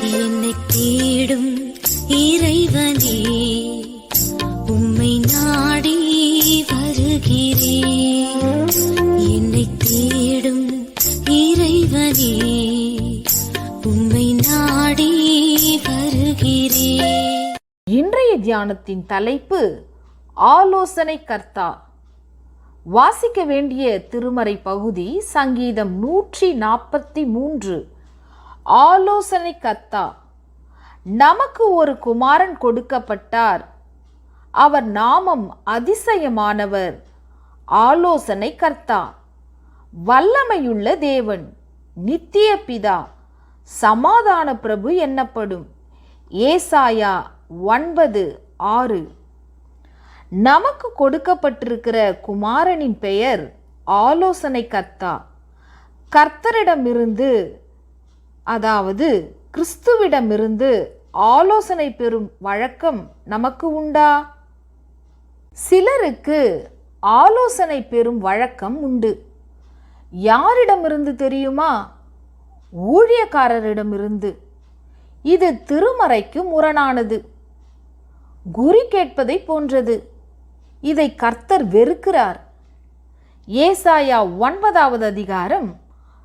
என்னை தேடும் இறைவனே உம்மை நாடி வருகிறேன். என்னை தேடும் இறைவனே உம்மை நாடி வருகிறேன். இன்றைய தியானத்தின் தலைப்பு ஆலோசனை கர்த்தா வாசிக்க வேண்டிய திருமறை பகுதி சங்கீதம் நூற்றி நாற்பத்தி மூன்று. ஆலோசனை கத்தா. நமக்கு ஒரு குமாரன் கொடுக்கப்பட்டார். அவர் நாமம் அதிசயமானவர். ஆலோசனை கர்த்தா. வல்லமையுள்ள தேவன் நித்திய பிதா சமாதான பிரபு என்னப்படும். ஏசாயா ஒன்பது ஆறு. நமக்கு கொடுக்கப்பட்டிருக்கிற குமாரனின் பெயர் ஆலோசனை கர்த்தா. கர்த்தரிடமிருந்து அதாவது கிறிஸ்துவிடமிருந்து ஆலோசனை பெறும் வழக்கம் நமக்கு உண்டா? சிலருக்கு ஆலோசனை பெறும் வழக்கம் உண்டு. யாரிடமிருந்து தெரியுமா? ஊழியக்காரரிடமிருந்து. இது திருமறைக்கு முரணானது. குறி கேட்பதை போன்றது. இதை கர்த்தர் வெறுக்கிறார். ஏசாயா ஒன்பதாவது அதிகாரம்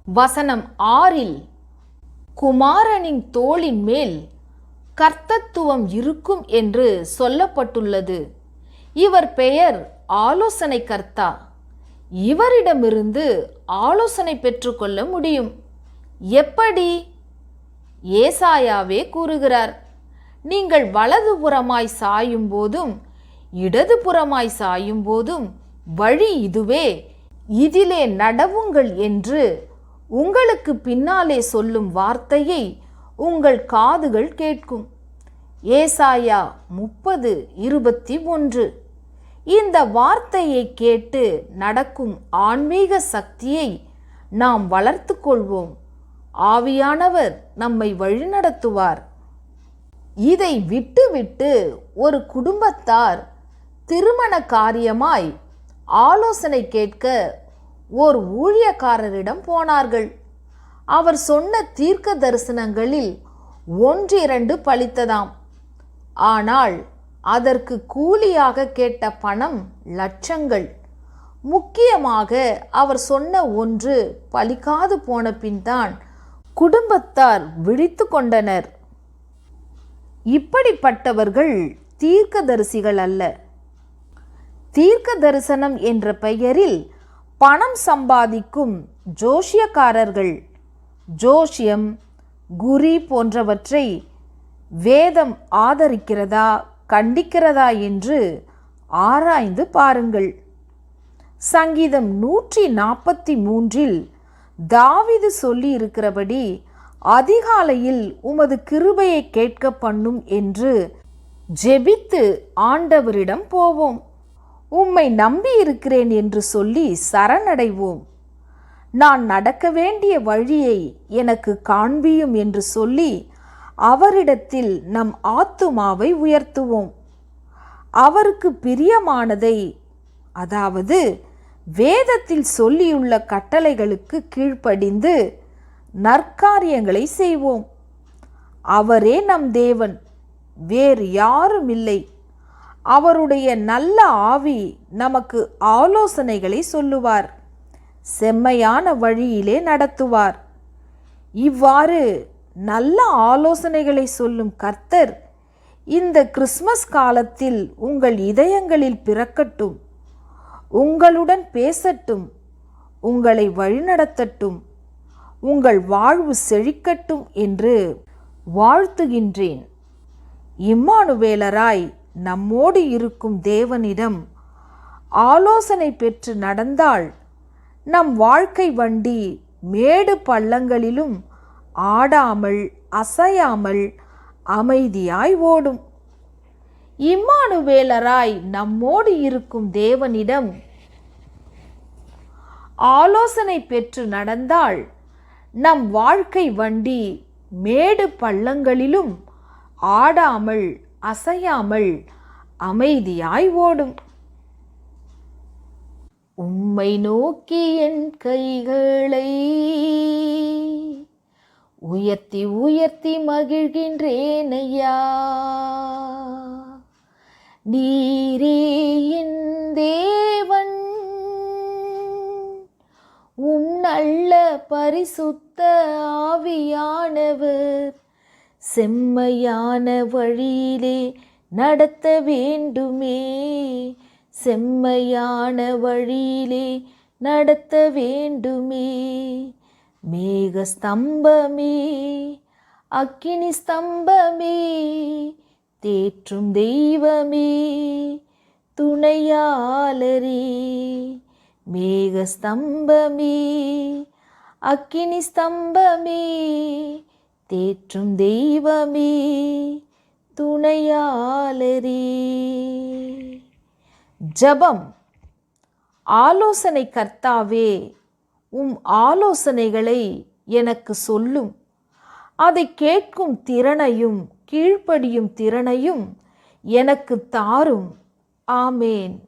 வசனம் ஆறில் குமாரனின் தோளின் மேல் கர்த்தத்துவம் இருக்கும் என்று சொல்லப்பட்டுள்ளது. இவர் பெயர் ஆலோசனை கர்த்தா இவரிடமிருந்து ஆலோசனை பெற்றுக்கொள்ள முடியும். எப்படி? ஏசாயாவே கூறுகிறார் நீங்கள் வலதுபுறமாய் சாயும் போதும் இடதுபுறமாய் சாயும் போதும் வழி இதுவே இதிலே நடவுங்கள் என்று உங்களுக்கு பின்னாலே சொல்லும் வார்த்தையை உங்கள் காதுகள் கேட்கும். ஏசாயா முப்பது இருபத்தி ஒன்று. இந்த வார்த்தையை கேட்டு நடக்கும் ஆன்மீக சக்தியை நாம் வளர்த்து கொள்வோம். ஆவியானவர் நம்மை வழிநடத்துவார். இதை விட்டுவிட்டு ஒரு குடும்பத்தார் திருமண காரியமாய் ஆலோசனை கேட்க ஓர் ஊழியக்காரரிடம் போனார்கள். அவர் சொன்ன தீர்க்க தரிசனங்களில் ஒன்றிரண்டு பழித்ததாம் ஆனால் அதற்கு கூலியாக கேட்ட பணம் லட்சங்கள். முக்கியமாக அவர் சொன்ன ஒன்று பலிக்காது போன பின்தான் குடும்பத்தார் விழித்து கொண்டனர். இப்படிப்பட்டவர்கள் தீர்க்கதரிசிகள் அல்ல. தீர்க்க தரிசனம் என்ற பெயரில் பணம் சம்பாதிக்கும் ஜோஷியக்காரர்கள் ஜோஷியம் குரி போன்றவற்றை வேதம் ஆதரிக்கிறதா கண்டிக்கிறதா என்று ஆராய்ந்து பாருங்கள். சங்கீதம் நூற்றி நாற்பத்தி மூன்றில் தாவிது சொல்லி இருக்கிறபடி அதிகாலையில் உமது கிருபையை கேட்க பண்ணும் என்று ஜெபித்து ஆண்டவரிடம் போவோம். உம்மை நம்பி இருக்கிறேன் என்று சொல்லி சரணடைவோம். நான் நடக்க வேண்டிய வழியை எனக்கு காண்பியும் என்று சொல்லி அவரிடத்தில் நம் ஆத்துமாவை உயர்த்துவோம். அவருக்கு பிரியமானதை அதாவது வேதத்தில் சொல்லியுள்ள கட்டளைகளுக்கு கீழ்ப்படிந்து நற்காரியங்களை செய்வோம். அவரே நம் தேவன் வேறு யாரும் இல்லை. அவருடைய நல்ல ஆவி நமக்கு ஆலோசனைகளை சொல்லுவார். செம்மையான வழியிலே நடத்துவார். இவ்வாறு நல்ல ஆலோசனைகளை சொல்லும் கர்த்தர் இந்த கிறிஸ்மஸ் காலத்தில் உங்கள் இதயங்களில் பிறக்கட்டும் உங்களுடன் பேசட்டும் உங்களை வழிநடத்தட்டும் உங்கள் வாழ்வு செழிக்கட்டும் என்று வாழ்த்துகின்றேன். இம்மானுவேலராய் நம்மோடு இருக்கும் தேவனிடம் ஆலோசனை பெற்று நடந்தால் நம் வாழ்க்கை வண்டி மேடு பள்ளங்களிலும் ஆடாமல் அசையாமல் அமைதியாய் ஓடும். இம்மானுவேலராய் நம்மோடு இருக்கும் தேவனிடம் ஆலோசனை பெற்று நடந்தால் நம் வாழ்க்கை வண்டி மேடு பள்ளங்களிலும் ஆடாமல் அசையாமல் அமைதியாய் ஓடும். உம்மை நோக்கி என் கைகளை உயர்த்தி உயர்த்தி மகிழ்கின்றேன் ஐயா. நீரே என் தேவன் உம் நல்ல பரிசுத்த ஆவியானவர். செம்மையான வழியிலே நடத்த வேண்டுமே. செம்மையான வழியிலே நடத்த வேண்டுமே. மேக ஸ்தம்பமே அக்கினி ஸ்தம்பமே தேற்றும் தெய்வமே துணையாளரே. மேக ஸ்தம்பமே அக்கினி ஸ்தம்பமே தேற்றும் தெய்வமே துணையாளரே. ஜபம். ஆலோசனை கர்த்தாவே உம் ஆலோசனைகளை எனக்கு சொல்லும். அதை கேட்கும் திறனையும் கீழ்ப்படியும் திறனையும் எனக்கு தாரும். ஆமேன்.